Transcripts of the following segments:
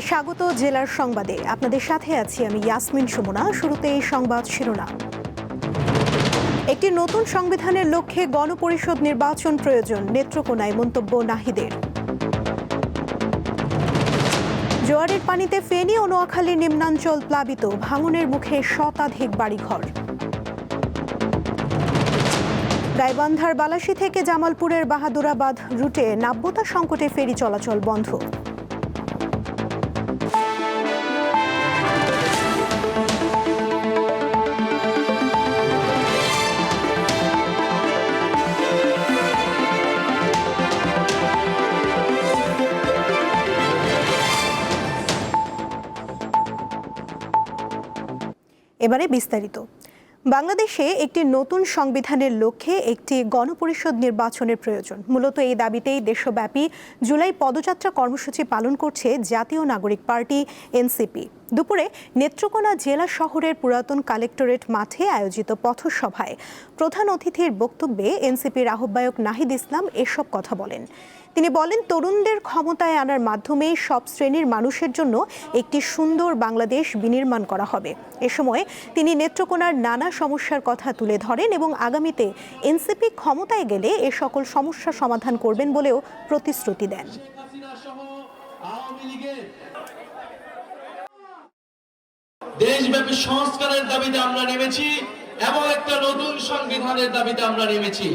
স্বাগত জেলার সংবাদে। আপনাদের সাথে আছি আমি ইয়াসমিন সুমনা। শুরুতে এই সংবাদ শিরোনাম। একটি নতুন সংবিধানের লক্ষ্যে গণপরিষদ নির্বাচন প্রয়োজন, নেত্রকোনায় মন্তব্য নাহিদের। জোয়ারের পানিতে ফেনী ও নোয়াখালীর নিম্নাঞ্চল প্লাবিত, ভাঙনের মুখে শতাধিক বাড়িঘর। গাইবান্ধার বালাসী থেকে জামালপুরের বাহাদুরাবাদ রুটে নাব্যতা সংকটে ফেরি চলাচল বন্ধ। এবারে বিস্তারিত। বাংলাদেশে একটি নতুন সংবিধানের লক্ষ্যে একটি গণপরিষদ নির্বাচনের প্রয়োজন। মূলত এই দাবিতেই দেশব্যাপী জুলাই পদযাত্রা কর্মসূচি পালন করছে জাতীয় নাগরিক পার্টি, এনসিপি। দুপুরে নেত্রকোনা জেলা শহরের পুরাতন কালেক্টরেট মাঠে আয়োজিত পথসভায় প্রধান অতিথির বক্তব্যে এনসিপির আহ্বায়ক নাহিদ ইসলাম এসব কথা বলেন। তিনি বলেন, তরুণদের ক্ষমতায় আনার মাধ্যমে সব শ্রেণির মানুষের জন্য একটি সুন্দর বাংলাদেশ বিনির্মাণ করা হবে। এ সময় তিনি নেত্রকোনার নানা সমস্যার কথা তুলে ধরেন এবং আগামীতে এনসিপি ক্ষমতায় গেলে এ সকল সমস্যা সমাধান করবেন বলেও প্রতিশ্রুতি দেন। দেশব্যাপী সংস্কারের দাবিতে আমরা নেমেছি এবং একটা নতুন সংবিধানের দাবিতে আমরা নেমেছি।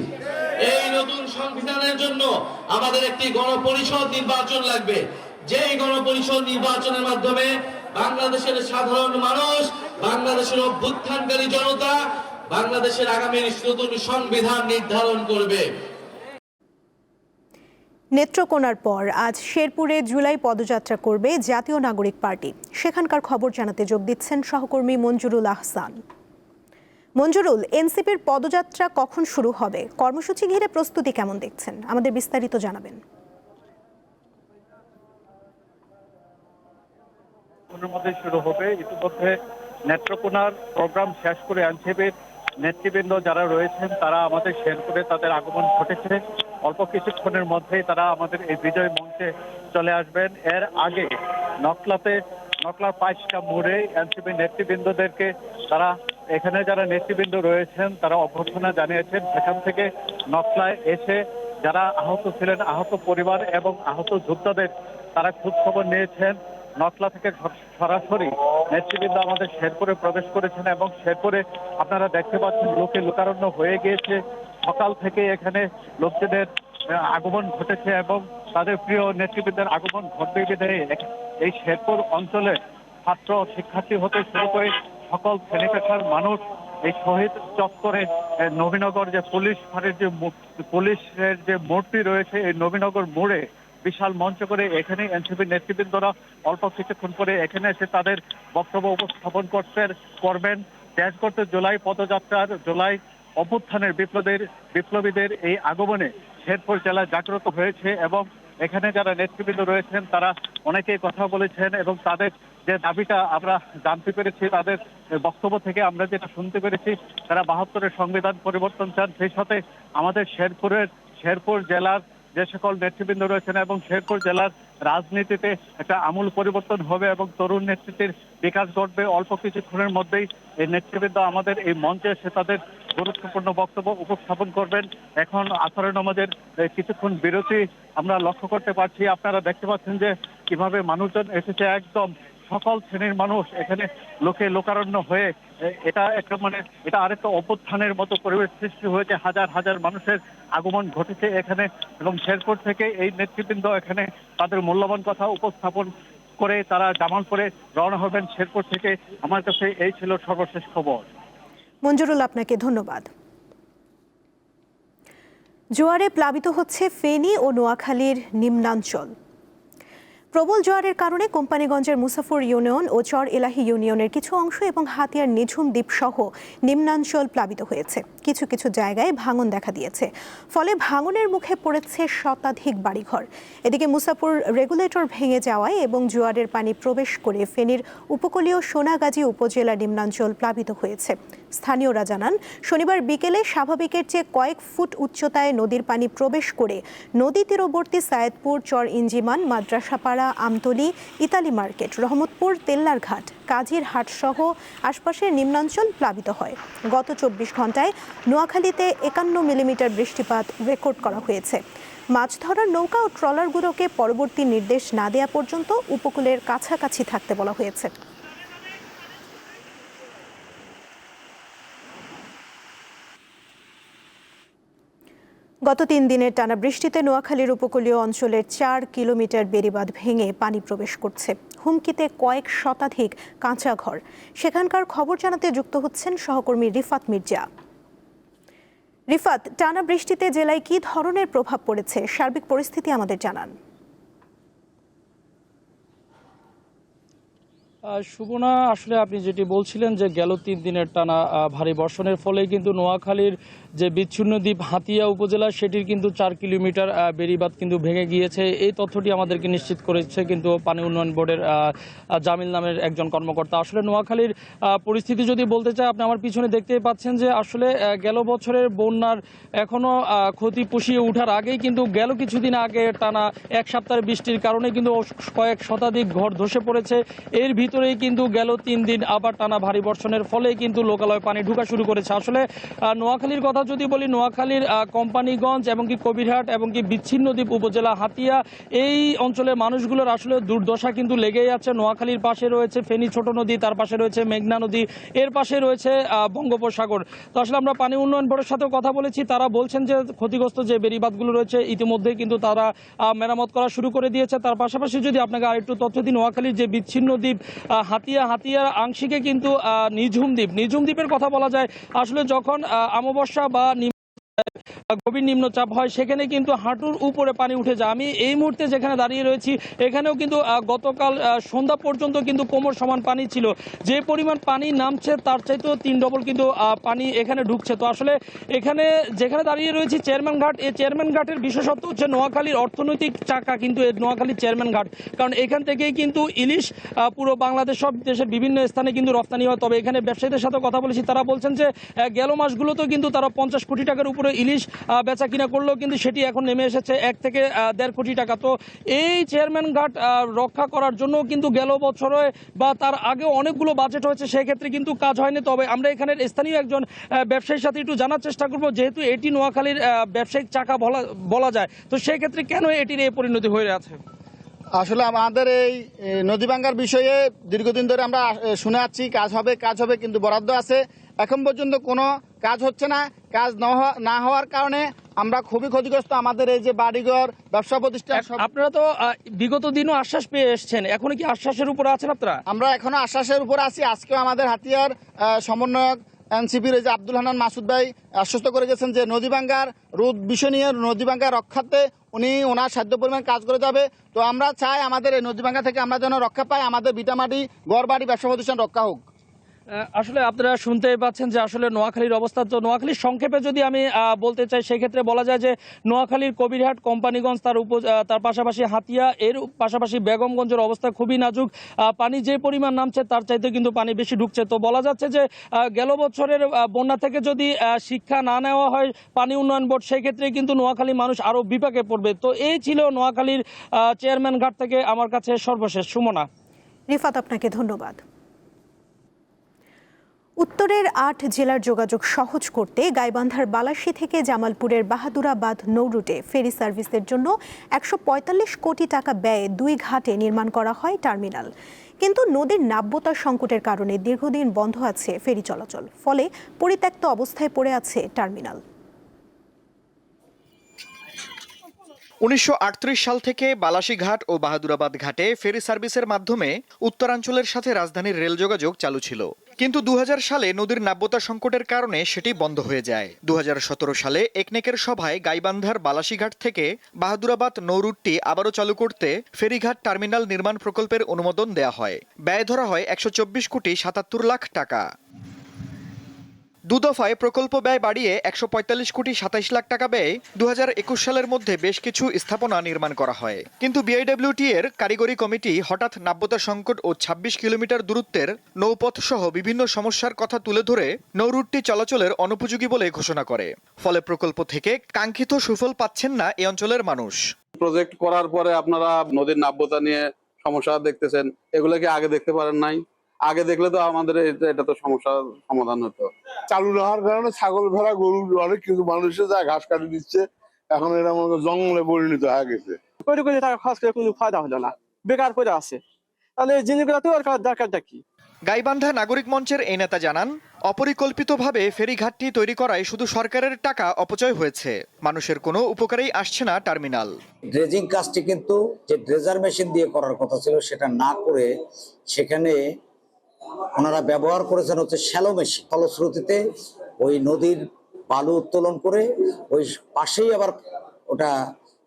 এই নতুন সংবিধানের জন্য আমাদের একটি গণপরিষদ নির্বাচন লাগবে। যেই গণপরিষদ নির্বাচনের মাধ্যমে বাংলাদেশের সাধারণ মানুষ, বাংলাদেশের অভ্যুত্থানকারী জনতা, বাংলাদেশের আগামী নতুন সংবিধান নির্ধারণ করবে। নেত্রকোনার পর আজ শেরপুরে জুলাই পদযাত্রা করবে জাতীয় নাগরিক পার্টি। সেখানকার খবর জানাতে যোগ দিচ্ছেন সহকর্মী মঞ্জুরুল আহসান। মঞ্জুরুল, এনসিপির পদযাত্রা কখন শুরু হবে? কর্মসূচি ঘিরে প্রস্তুতি কেমন দেখছেন? আমাদের বিস্তারিত জানাবেন। শুরু হবে। ইতিমধ্যে নেত্রকোনার প্রোগ্রাম শেষ করে এনসিপির নেতৃবৃন্দ যারা রয়েছেন, তারা আমাদের শেয়ার করে তাদের আগমন ঘটেছে। অল্প কিছুক্ষণের মধ্যেই তারা আমাদের এই বিজয় মঞ্চে চলে আসবেন। এর আগে নকলাতে, নকলার পাঁচটা মোড়ে এনসিপি নেতৃবৃন্দদেরকে তারা এখানে যারা নেতৃবৃন্দ রয়েছেন, তারা অভ্যর্থনা জানিয়েছেন সেখান থেকে নকলায় এসে যারা আহত ছিলেন, আহত পরিবার এবং আহত যোদ্ধাদের তারা খোঁজ খবর নিয়েছেন। নকলা থেকে সরাসরি নেতৃবৃন্দ আমাদের শেরপুরে প্রবেশ করেছেন এবং শেরপুরে আপনারা দেখতে পাচ্ছেন লোকে লোকারণ্য হয়ে গিয়েছে। সকাল থেকে এখানে লোকজনের আগমন ঘটেছে এবং তাদের প্রিয় নেতৃবৃন্দের আগমন ঘটবে বিধায় এই শেরপুর অঞ্চলে ছাত্র শিক্ষার্থী হতে শুরু করে সকল শ্রেণি পেশার মানুষ এই শহীদ চত্বরে নবীনগর যে পুলিশ ফাঁড়ির যে পুলিশের যে মূর্তি রয়েছে, এই নবীনগর মোড়ে বিশাল মঞ্চ করে এখানে এনসিপি নেতৃবৃন্দরা অল্প কিছুক্ষণ পরে এখানে এসে তাদের বক্তব্য উপস্থাপন করছেন, করবেন। দেশ করতে জুলাই পদযাত্রার জুলাই অভ্যুত্থানের বিপ্লবের বিপ্লবীদের এই আগমনে শেরপুর জেলা জাগ্রত হয়েছে এবং এখানে যারা নেতৃবৃন্দ রয়েছেন, তারা অনেকেই কথা বলেছেন এবং তাদের যে দাবিটা আমরা জানতে পেরেছি, তাদের বক্তব্য থেকে আমরা যেটা শুনতে পেরেছি, তারা বাহাত্তরের সংবিধান পরিবর্তন চান। সেই সাথে আমাদের শেরপুরের, শেরপুর জেলার যে সকল নেতৃবৃন্দ রয়েছেন এবং শেরপুর জেলার রাজনীতিতে একটা আমূল পরিবর্তন হবে এবং তরুণ নেতৃত্বের বিকাশ ঘটবে। অল্প কিছুক্ষণের মধ্যেই এই নেতৃবৃন্দ আমাদের এই মঞ্চে এসে তাদের গুরুত্বপূর্ণ বক্তব্য উপস্থাপন করবেন। এখন আসরের আমাদের কিছুক্ষণ বিরতি আমরা লক্ষ্য করতে পারছি। আপনারা দেখতে পাচ্ছেন যে কীভাবে মানুষজন এসেছে একদম সকল শ্রেণির মানুষ এখানে লোকে লোকারণ্য হয়ে এটা একটা মানে এটা আরেকটা অভ্যুত্থানের মতো পরিবেশ সৃষ্টি হয়েছে। হাজার হাজার মানুষের আগমন ঘটেছে এখানে এবং শেরপুর থেকে এই নেতৃবৃন্দ এখানে তাদের মূল্যবান কথা উপস্থাপন করে তারা জামালপুরে রওনা হবেন শেরপুর থেকে। আমার কাছে এই ছিল সর্বশেষ খবর। মঞ্জুরুল, আপনাকে ধন্যবাদ। জোয়ারে প্লাবিত হচ্ছে ফেনী ও নোয়াখালীর নিম্নাঞ্চল। প্রবল জোয়ারের কারণে কোম্পানিগঞ্জের মুসাফর ইউনিয়ন ও চর এলাহি ইউনিয়নের কিছু অংশ এবং হাতিয়ার নিঝুম দ্বীপ সহ নিম্নাঞ্চল প্লাবিত হয়েছে। কিছু কিছু জায়গায় ভাঙন দেখা দিয়েছে। ফলে ভাঙনের মুখে পড়েছে শতাধিক বাড়িঘর। এদিকে মুসাফর রেগুলেটর ভেঙে যাওয়ায় এবং জোয়ারের পানি প্রবেশ করে ফেনীর উপকূলীয় সোনাগাজী উপজেলা নিম্নাঞ্চল প্লাবিত হয়েছে। স্থানীয়রা জানান, শনিবার বিকেলে স্বাভাবিকের চেয়ে কয়েক ফুট উচ্চতায় নদীর পানি প্রবেশ করে নদী তীরবর্তী সায়েদপুর, চর ইঞ্জিমান, মাদ্রাসাপাড়া, আমতলি, ইতালি মার্কেট, রহমতপুর তেল্লার ঘাট কাজীর হাট সহ আশপাশের নিম্নাঞ্চল প্লাবিত হয়। গত চব্বিশ ঘন্টায় নোয়াখালীতে একান্ন মিলিমিটার বৃষ্টিপাত রেকর্ড করা হয়েছে। মাছ ধরার নৌকা ও ট্রলারগুলোকে পরবর্তী নির্দেশ না দেয়া পর্যন্ত উপকূলের কাছাকাছি থাকতে বলা হয়েছে। গত তিন দিনের টানা বৃষ্টিতে নোয়াখালীর উপকূলীয় অঞ্চলের চার কিলোমিটার বেড়িবাঁধ ভেঙে পানি প্রবেশ করছে। হুমকিতে কয়েক শতাধিক কাঁচা ঘর। সেখানকার খবর জানাতে যুক্ত হচ্ছেন সহকর্মী রিফাত মির্জা। রিফাত, টানা বৃষ্টিতে জেলায় কী ধরনের প্রভাব পড়েছে? সার্বিক পরিস্থিতি আমাদের জানান। সুগুনা আসলে আপনি যেটি বলছিলেন যে গেল তিন দিনের টানা ভারী বর্ষণের ফলে কিন্তু নোয়াখালীর যে বিচ্ছিন্ন দ্বীপ হাতিয়া উপজেলা, সেটির কিন্তু চার কিলোমিটার বেড়িবাঁধ কিন্তু ভেঙে গিয়েছে। এই তথ্যটি আমাদেরকে নিশ্চিত করেছে কিন্তু পানি উন্নয়ন বোর্ডের জামিল নামের একজন কর্মকর্তা। আসলে নোয়াখালীর পরিস্থিতি যদি বলতে চাই আপনি আমার পিছনে দেখতেই পাচ্ছেন যে আসলে গেল বছরের বন্যার এখনও ক্ষতি পুষিয়ে ওঠার আগেই কিন্তু গেল কিছুদিন আগে টানা এক সপ্তাহের বৃষ্টির কারণে কিন্তু কয়েক শতাধিক ঘর ধসে পড়েছে। এর ভিতরেই কিন্তু গেল তিন দিন আবার টানা ভারী বর্ষণের ফলে কিন্তু লোকালয় পানি ঢুকা শুরু করেছে। আসলে নোয়াখালীর কথা যদি বলি, নোয়াখালীর কোম্পানিগঞ্জ এবং কি কবিরহাট এবং কি বিচ্ছিন্ন দ্বীপ উপজেলা হাতিয়া, এই অঞ্চলের মানুষগুলোর আসলে দুর্দশা কিন্তু লেগেই আছে। নোয়াখালীর পাশে রয়েছে ফেনী ছোট নদী, তার পাশে রয়েছে মেঘনা নদী, এর পাশে রয়েছে বঙ্গোপসাগর। তো আসলে আমরা পানি উন্নয়ন বোর্ডের সাথেও কথা বলেছি, তারা বলছেন যে ক্ষতিগ্রস্ত যে বেরিবাদগুলো রয়েছে ইতিমধ্যে কিন্তু তারা মেরামত করা শুরু করে দিয়েছে। তার পাশাপাশি যদি আপনাকে আরেকটু তথ্য দিই, নোয়াখালীর যে বিচ্ছিন্ন দ্বীপ হাতিয়া হাতিয়ার আংশিকে কিন্তু নিঝুম দ্বীপ। নিঝুম দ্বীপের কথা বলা যায়, আসলে যখন অমাবস্যা বা গভীর নিম্নচাপ হয়, সেখানে কিন্তু হাঁটুর উপরে পানি উঠে যায়। আমি এই মুহূর্তে যেখানে দাঁড়িয়ে রয়েছি, এখানেও কিন্তু গতকাল সন্ধ্যা পর্যন্ত কিন্তু কোমর সমান পানি ছিল। যে পরিমাণ পানি নামছে, তার চাইতেও তিন ডবল কিন্তু পানি এখানে ঢুকছে। তো আসলে এখানে যেখানে দাঁড়িয়ে রয়েছি, চেয়ারম্যান ঘাট এই চেয়ারম্যান ঘাটের বিশেষত্ব হচ্ছে নোয়াখালীর অর্থনৈতিক চাকা কিন্তু নোয়াখালীর চেয়ারম্যান ঘাট। কারণ এখান থেকেই কিন্তু ইলিশ পুরো বাংলাদেশ, সব দেশের বিভিন্ন স্থানে কিন্তু রপ্তানি হয়। তবে এখানে ব্যবসায়ীদের সাথে কথা বলেছি। তারা বলছেন যে গেল মাসগুলোতেও কিন্তু তারা পঞ্চাশ কোটি টাকার উপরে ইলিশ বেচা কিনা করলেও কিন্তু সেটি এখন নেমে এসেছে এক থেকে দেড় কোটি টাকা। তো এই চেয়ারম্যান ঘাট রক্ষা করার জন্য কিন্তু গেল বছরে বা তার আগেও অনেকগুলো বাজেট হয়েছে, সেক্ষেত্রে কিন্তু কাজ হয়নি। তবে আমরা এখানের স্থানীয় একজন ব্যবসায়ীর সাথে একটু জানার চেষ্টা করব, যেহেতু এটি নোয়াখালীর ব্যবসায়িক চাকা বলা বলা যায়। তো সেক্ষেত্রে কেন এটির এই পরিণতি হয়ে আছে? আসলে আমাদের এই নদী ভাঙ্গার বিষয়ে দীর্ঘদিন ধরে আমরা শুনে আসছি, কাজ হবে কাজ হবে, কিন্তু বরাদ্দ আছে। এখন পর্যন্ত কোনো কাজ হচ্ছে না। কাজ না হওয়া- না হওয়ার কারণে আমরা খুবই ক্ষতিগ্রস্ত। আমাদের এই যে বাড়িঘর ব্যবসা প্রতিষ্ঠান আপনারা তো বিগত দিনও আশ্বাস পেয়ে এসছেন। এখন কি আশ্বাসের উপর আছেন আপনারা? আমরা এখনও আশ্বাসের উপর আছি। আজকেও আমাদের হাতিয়ার সমন্বয়ক এনসিপির যে আব্দুল হান্নান মাসুদ ভাই আশ্বস্ত করে গেছেন যে নদী ভাঙ্গার রোদ বিষয় নিয়ে নদী ভাঙ্গা রক্ষার্থে উনি ওনার সাধ্য পরিমাণ কাজ করে যাবে। তো আমরা চাই আমাদের এই নদী ভাঙ্গা থেকে আমরা যেন রক্ষা পাই। আমাদের ভিটামাটি গড় বাড়ি ব্যবসা প্রতিষ্ঠান রক্ষা হোক। আসলে আপনারা শুনতেই পাচ্ছেন যে আসলে নোয়াখালীর অবস্থা। তো নোয়াখালীর সংক্ষেপে যদি আমি বলতে চাই, সেক্ষেত্রে বলা যায় যে নোয়াখালীর কবিরহাট, কোম্পানিগঞ্জ, তার উপ তার পাশাপাশি হাতিয়া, এর পাশাপাশি বেগমগঞ্জের অবস্থা খুবই নাজুক। পানি যে পরিমাণ নামছে, তার চাইতে কিন্তু পানি বেশি ঢুকছে। তো বলা যাচ্ছে যে গেল বছরের বন্যা থেকে যদি শিক্ষা না নেওয়া হয় পানি উন্নয়ন বোর্ড, সেক্ষেত্রে কিন্তু নোয়াখালী মানুষ আরও বিপাকে পড়বে। তো এই ছিল নোয়াখালীর চেয়ারম্যান ঘাট থেকে আমার কাছে সর্বশেষ। সুমনা। রিফাত, আপনাকে ধন্যবাদ। উত্তরের আট জেলার যোগাযোগ সহজ করতে গাইবান্ধার বালাসী থেকে জামালপুরের বাহাদুরাবাদ নৌরুটে ফেরি সার্ভিসের জন্য একশো পঁয়তাল্লিশ কোটি টাকা ব্যয়ে দুই ঘাটে নির্মাণ করা হয় টার্মিনাল। কিন্তু নদীর নাব্যতা সংকটের কারণে দীর্ঘদিন বন্ধ আছে ফেরি চলাচল, ফলে পরিত্যক্ত অবস্থায় পড়ে আছে টার্মিনাল। উনিশশো আটত্রিশ সাল থেকে বালাসীঘাট ও বাহাদুরাবাদ ঘাটে ফেরি সার্ভিসের মাধ্যমে উত্তরাঞ্চলের সাথে রাজধানীর রেল যোগাযোগ চালু ছিল। কিন্তু দু হাজার সালে নদীর নাব্যতা সংকটের কারণে সেটি বন্ধ হয়ে যায়। দু হাজার সতেরো সালে একনেকের সভায় গাইবান্ধার বালাসীঘাট থেকে বাহাদুরাবাদ নৌরুটটি আবারও চালু করতে ফেরিঘাট টার্মিনাল নির্মাণ প্রকল্পের অনুমোদন দেয়া হয়। ব্যয় ধরা হয় একশো চব্বিশ কোটি সাতাত্তর লাখ টাকা। দু দফায় প্রকল্প ব্যয় বাড়িয়ে একশো পঁয়তাল্লিশ কোটি সাতাইশ লাখ টাকা ব্যয়ে দু হাজার একুশ সালের মধ্যে বেশ কিছু স্থাপনা নির্মাণ করা হয়। কিন্তু বিআইডব্লিউটি এর কারিগরি কমিটি হঠাৎ নাব্যতা সংকট ও ২৬ কিলোমিটার দূরত্বের নৌপথ সহ বিভিন্ন সমস্যার কথা তুলে ধরে নৌরুটটি চলাচলের অনুপযোগী বলে ঘোষণা করে। ফলে প্রকল্প থেকে কাঙ্ক্ষিত সুফল পাচ্ছেন না এ অঞ্চলের মানুষ। প্রজেক্ট করার পরে আপনারা নদীর নাব্যতা নিয়ে সমস্যা দেখতেছেন, এগুলো কি আগে দেখতে পারেন নাই? আগে দেখলে তো আমাদের এটা- তো সমস্যার সমাধান হতো। চালু না হওয়ার কারণে ছাগল ভেড়া গরু অনেক কিছু মানুষে যায় ঘাস কাটি দিচ্ছে এখন এটা মনে জঙ্গলে পরিণত হয়ে গেছে। টাকা খরচ করে কোনো ফায়দা হলো না। বেকার করে আছে। তাহলে এই জিনিসগুলো তো করার দরকারটা কি? গাইবান্ধা নাগরিক মঞ্চের এই নেতা জানান অপরিকল্পিতভাবে ফেরিঘাটটি তৈরি করায় শুধু সরকারের টাকা অপচয় হয়েছে। মানুষের কোনো উপকারেই আসছে না টার্মিনাল। ড্রেজিং কাজটি কিন্তু যে ড্রেজার মেশিন দিয়ে করার কথা ছিল সেটা না করে সেখানে ওনারা ব্যবহার করেছেন হচ্ছে শ্যালো মেশিন। ফলশ্রুতিতে ওই নদীর বালু উত্তোলন করে ওই পাশেই আবার ওটা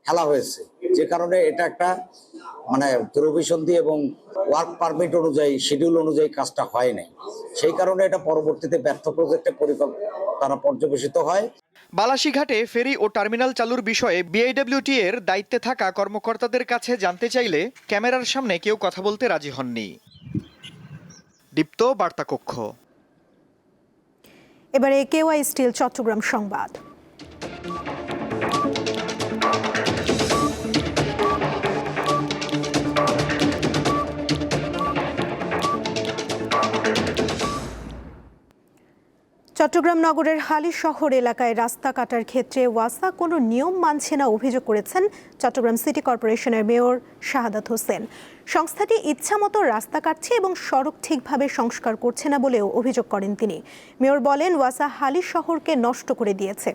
খেলা হয়েছে। যে কারণে এটা একটা মানে দুরভিসন্ধি এবং ওয়ার্ক পারমিট অনুযায়ী শিডিউল অনুযায়ী কাজটা হয় নাই। সেই কারণে এটা পরবর্তীতে ব্যর্থ প্রজেক্টে পরিকল্পনা পর্যবেসিত হয়। বালাসীঘাটে ফেরি ও টার্মিনাল চালুর বিষয়ে বিআইডব্লিউটি এর দায়িত্বে থাকা কর্মকর্তাদের কাছে জানতে চাইলে ক্যামেরার সামনে কেউ কথা বলতে রাজি হননি। দীপ্ত বার্তা কক্ষ এবারে কেওয়াই স্টিল, চট্টগ্রাম সংবাদ। চট্টগ্রাম নগরের হালি শহর এলাকায় রাস্তা কাটার ক্ষেত্রে ওয়াসা কোনো নিয়ম মানছে না, অভিযোগ করেছেন চট্টগ্রাম সিটি কর্পোরেশনের মেয়র শাহাদাত হোসেন। সংস্থাটি ইচ্ছামতো রাস্তা কাটছে এবং সড়ক ঠিকভাবে সংস্কার করছে না বলেও অভিযোগ করেন তিনি। মেয়র বলেন, ওয়াসা হালি শহরকে নষ্ট করে দিয়েছে।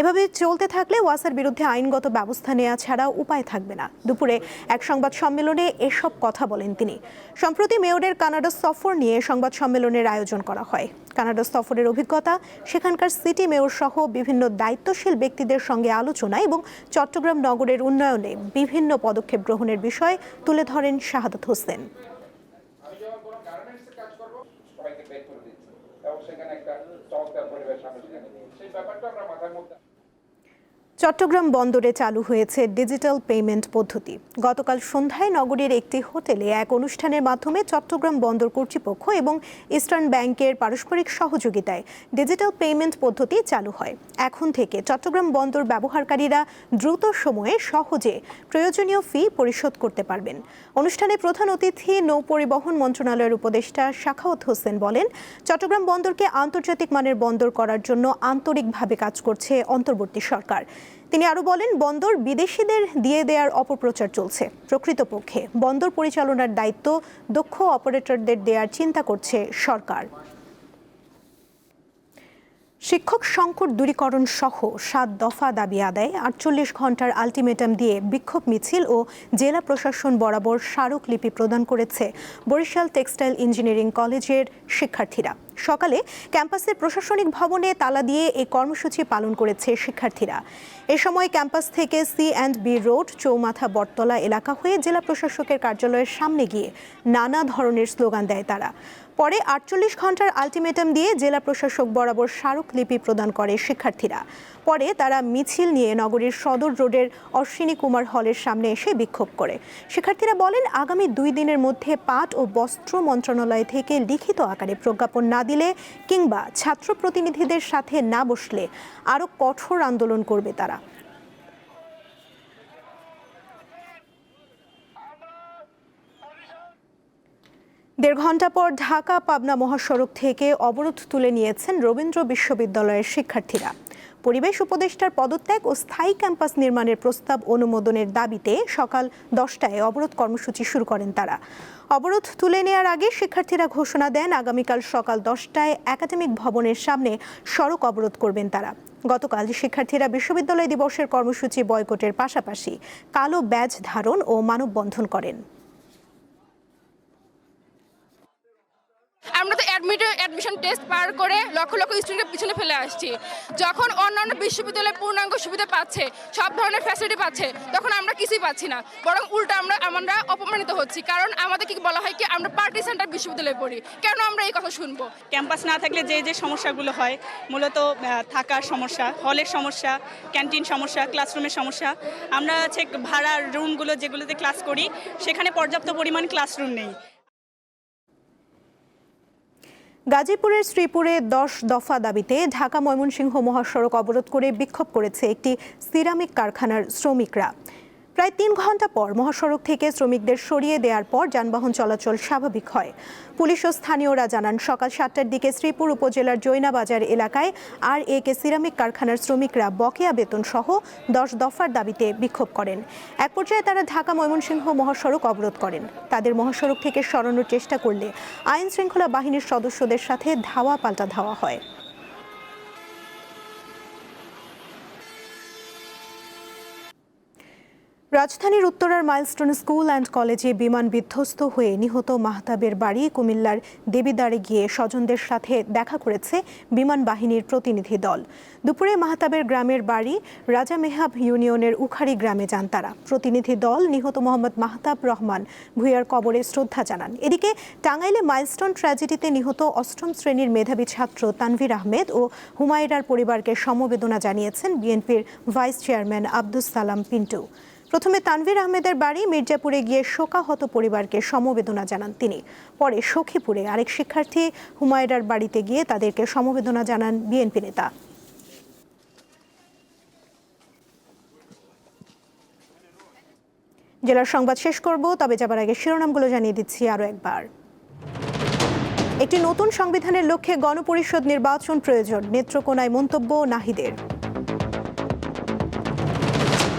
এভাবে চলতে থাকলে ওয়াসার বিরুদ্ধে আইনগত ব্যবস্থা নেওয়া ছাড়া উপায় থাকবে না। দুপুরে এক সংবাদ সম্মেলনে এসব কথা বলেন তিনি। সম্প্রতি মেয়রের কানাডা সফর নিয়ে সংবাদ সম্মেলনের আয়োজন করা হয়। কানাডা সফরের অভিজ্ঞতা, সেখানকার সিটি মেয়র সহ বিভিন্ন দায়িত্বশীল ব্যক্তিদের সঙ্গে আলোচনা এবং চট্টগ্রাম নগরের উন্নয়নে বিভিন্ন পদক্ষেপ গ্রহণের বিষয় তুলে ধরেন শাহাদত হোসেন চট্টগ্রাম বন্দরে চালু হয়েছে ডিজিটাল পেমেন্ট পদ্ধতি। গতকাল সন্ধ্যায় নগরীর একটি হোটেলে এক অনুষ্ঠানের মাধ্যমে চট্টগ্রাম বন্দর কর্তৃপক্ষ এবং ইস্টার্ন ব্যাংকের পারস্পরিক সহযোগিতায় ডিজিটাল পেমেন্ট পদ্ধতি চালু হয়। এখন থেকে চট্টগ্রাম বন্দর ব্যবহারকারীরা দ্রুত সময়ে সহজে প্রয়োজনীয় ফি পরিশোধ করতে পারবেন। অনুষ্ঠানে প্রধান অতিথি নৌ পরিবহন মন্ত্রণালয়ের উপদেষ্টা শাখাওয়াত হোসেন বলেন, চট্টগ্রাম বন্দরকে আন্তর্জাতিক মানের বন্দর করার জন্য আন্তরিকভাবে কাজ করছে অন্তর্বর্তী সরকার। তিনি আরও বলেন, বন্দর বিদেশিদের দিয়ে দেওয়ার অপপ্রচার চলছে। প্রকৃতপক্ষে বন্দর পরিচালনার দায়িত্ব দক্ষ অপারেটরদের দেওয়ার চিন্তা করছে সরকার। শিক্ষক সংকট দূরীকরণ সহ সাত দফা দাবি আদায়, আটচল্লিশ ঘণ্টার আলটিমেটাম দিয়ে বিক্ষোভ মিছিল ও জেলা প্রশাসন বরাবর স্মারকলিপি প্রদান করেছে বরিশাল টেক্সটাইল ইঞ্জিনিয়ারিং কলেজের শিক্ষার্থীরা। সকালে ক্যাম্পাসের প্রশাসনিক ভবনে তালা দিয়ে এই কর্মসূচি পালন করেছে শিক্ষার্থীরা। এ সময় ক্যাম্পাস থেকে সি অ্যান্ড বি রোড, চৌমাথা বটতলা এলাকা হয়ে জেলা প্রশাসকের কার্যালয়ের সামনে গিয়ে নানা ধরনের স্লোগান দেয় তারা। পরে আটচল্লিশ ঘণ্টার আলটিমেটাম দিয়ে জেলা প্রশাসক বরাবর স্মারকলিপি প্রদান করে শিক্ষার্থীরা। পরে তারা মিছিল নিয়ে নগরীর সদর রোডের অশ্বিনী কুমার হলের সামনে এসে বিক্ষোভ করে। শিক্ষার্থীরা বলেন, আগামী দুই দিনের মধ্যে পাট ও বস্ত্র মন্ত্রণালয় থেকে লিখিত আকারে প্রজ্ঞাপন না দিলে কিংবা ছাত্র প্রতিনিধিদের সাথে না বসলে আরও কঠোর আন্দোলন করবে তারা। দেড় ঘণ্টা পর ঢাকা পাবনা মহাসড়ক থেকে অবরোধ তুলে নিয়েছেন রবীন্দ্র বিশ্ববিদ্যালয়ের শিক্ষার্থীরা। পরিবেশ উপদেষ্টার পদত্যাগ ও স্থায়ী ক্যাম্পাস নির্মাণের প্রস্তাব অনুমোদনের দাবিতে সকাল দশটায় অবরোধ কর্মসূচি শুরু করেন তারা। অবরোধ তুলে নেওয়ার আগে শিক্ষার্থীরা ঘোষণা দেন, আগামীকাল সকাল দশটায় একাডেমিক ভবনের সামনে সড়ক অবরোধ করবেন তারা। গতকাল শিক্ষার্থীরা বিশ্ববিদ্যালয় দিবসের কর্মসূচি বয়কটের পাশাপাশি কালো ব্যাজ ধারণ ও মানববন্ধন করেন। আমরা তো অ্যাডমিট অ্যাডমিশন টেস্ট পার করে লক্ষ লক্ষ স্টুডেন্টকে পিছনে ফেলে আসছি। যখন অন্যান্য বিশ্ববিদ্যালয়ে পূর্ণাঙ্গ সুবিধা পাচ্ছে, সব ধরনের ফ্যাসিলিটি পাচ্ছে, তখন আমরা কিছুই পাচ্ছি না। বরং উল্টা আমরা আমরা অপমানিত হচ্ছি। কারণ আমাদের কি বলা হয় কি, আমরা পার্টি সেন্টার বিশ্ববিদ্যালয়ে পড়ি। কেন আমরা এই কথা শুনব? ক্যাম্পাস না থাকলে যে যে সমস্যাগুলো হয়, মূলত থাকার সমস্যা হলের সমস্যা ক্যান্টিন সমস্যা ক্লাসরুমের সমস্যা, আমরা হচ্ছে ভাড়ার রুমগুলো যেগুলোতে ক্লাস করি, সেখানে পর্যাপ্ত পরিমাণ ক্লাসরুম নেই। গাজীপুরের শ্রীপুরে দশ দফা দাবিতে ঢাকা ময়মনসিংহ মহাসড়ক অবরোধ করে বিক্ষোভ করেছে একটি সিরামিক কারখানার শ্রমিকরা। প্রায় তিন ঘণ্টা পর মহাসড়ক থেকে শ্রমিকদের সরিয়ে দেওয়ার পর যানবাহন চলাচল স্বাভাবিক হয়। পুলিশ ও স্থানীয়রা জানান, সকাল সাতটার দিকে শ্রীপুর উপজেলার জৈনাবাজার এলাকায় আর এ কে সিরামিক কারখানার শ্রমিকরা বকেয়া বেতন সহ দশ দফার দাবিতে বিক্ষোভ করেন। এক পর্যায়ে তারা ঢাকা ময়মনসিংহ মহাসড়ক অবরোধ করেন। তাদের মহাসড়ক থেকে সরানোর চেষ্টা করলে আইন শৃঙ্খলা বাহিনীর সদস্যদের সাথে ধাওয়া পাল্টা ধাওয়া হয়। রাজধানীর উত্তরার মাইলস্টোন স্কুল অ্যান্ড কলেজে বিমান বিধ্বস্ত হয়ে নিহত মাহতাবের বাড়ি কুমিল্লার দেবিদারে গিয়ে স্বজনদের সাথে দেখা করেছে বিমান বাহিনীর প্রতিনিধি দল। দুপুরে মাহতাবের গ্রামের বাড়ি রাজা মেহাব ইউনিয়নের উখারি গ্রামে যান তারা। প্রতিনিধি দল নিহত মোহাম্মদ মাহতাব রহমান ভুইয়ার কবরে শ্রদ্ধা জানান। এদিকে টাঙ্গাইলে মাইলস্টোন ট্র্যাজেডিতে নিহত অষ্টম শ্রেণির মেধাবী ছাত্র তানভীর আহমেদ ও হুমায়রার পরিবারকে সমবেদনা জানিয়েছেন বিএনপির ভাইস চেয়ারম্যান আব্দুস সালাম পিন্টু। প্রথমে তানভীর আহমেদের বাড়ি মির্জাপুরে গিয়ে শোকাহত পরিবারকে সমবেদনা জানান তিনি। পরে সখীপুরে আরেক শিক্ষার্থী হুমায়রার বাড়িতে গিয়ে তাদেরকে সমবেদনা জানান বিএনপি নেতা। জেলার সংবাদ শেষ করব, তবে যাবার আগে শিরোনামগুলো জানিয়ে দিচ্ছি আরও একবার। একটি নতুন সংবিধানের লক্ষ্যে গণপরিষদ নির্বাচন প্রয়োজন, নেত্রকোনায় মন্তব্য নাহিদের।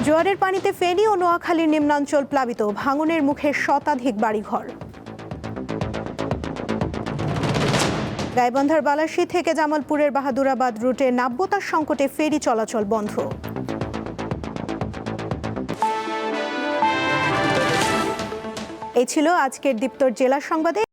জোয়ারের পানিতে ফেনী ও নোয়াখালীর নিম্নাঞ্চল প্লাবিত। ভাঙনের মুখে শতাধিক বাড়িঘর। গাইবান্ধার বালাসী থেকে জামালপুরের বাহাদুরাবাদ রুটে নাব্যতার সংকটে ফেরি চলাচল বন্ধ। এই ছিল আজকের দীপ্তর জেলা সংবাদে।